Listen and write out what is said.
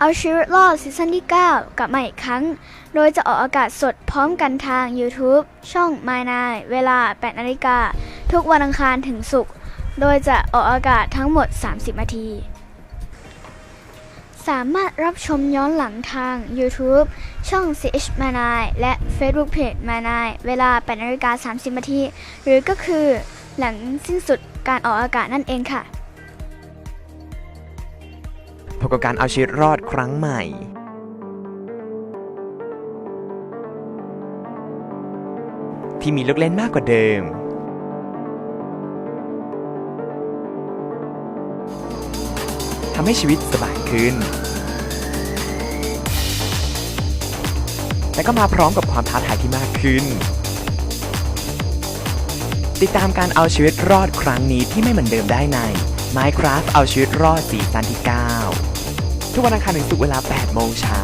เอาชีวิตรอดซีซั่นที่ 9 กลับมาอีกครั้ง โดยจะออกอากาศสดพร้อมกันทาง YouTube ช่อง My n i เวลา 8นาฬิกา ทุกวันอังคารถึงศุกร์ โดยจะออกอากาศทั้งหมด 30 นาที สามารถรับชมย้อนหลังทาง YouTube ช่อง CH m a n i และ Facebook Page m a n i เวลา 8นาฬิกา 30 นาที หรือก็คือหลังสิ้นสุดการออกอากาศนั่นเองค่ะ พบกับการเอาชีวิตรอดครั้งใหม่ที่มีลูกเล่นมากกว่าเดิม ทำให้ชีวิตสบายขึ้นแต่ก็มาพร้อมกับความท้าทายที่มากขึ้น ติดตามการเอาชีวิตรอดครั้งนี้ที่ไม่เหมือนเดิมได้ใน Minecraft เอาชีวิตรอดซีซั่นที่ 9 ทุกวันอังคารถึงศุกร์เวลา 8 โมงเช้า